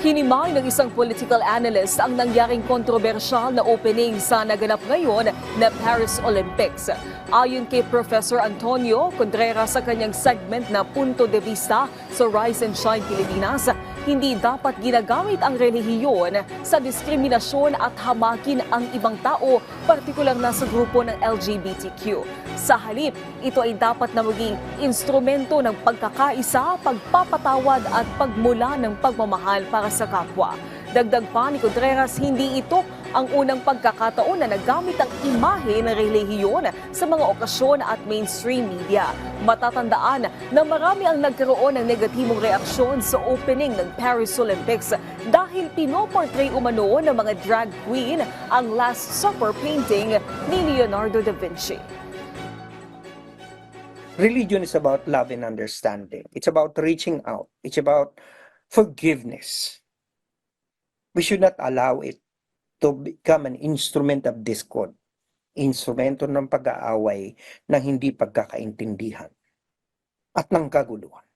Hinimay ng isang political analyst ang nangyaring kontrobersyal na opening sa naganap ngayon na Paris Olympics. Ayon kay Professor Antonio Contreras sa kanyang segment na Punto de Vista sa Rise and Shine Pilipinas, hindi dapat ginagamit ang relihiyon sa diskriminasyon at hamakin ang ibang tao, partikular na sa grupo ng LGBTQ. Sa halip, ito ay dapat na maging instrumento ng pagkakaisa, pagpapatawad at pagmula ng pagmamahal para sa kapwa. Dagdag pa ni Contreras, hindi ito ang unang pagkakataon na nagamit ang imahe ng relihiyon sa mga okasyon at mainstream media. Matatandaan na marami ang nagkaroon ng negatibong reaksyon sa opening ng Paris Olympics dahil pinoportray umano ng mga drag queen ang Last Supper painting ni Leonardo da Vinci. religion is about love and understanding. It's about reaching out. It's about forgiveness. We should not allow it to become an instrument of discord, instrumento ng pag-aaway ng hindi pagkakaintindihan at ng kaguluhan.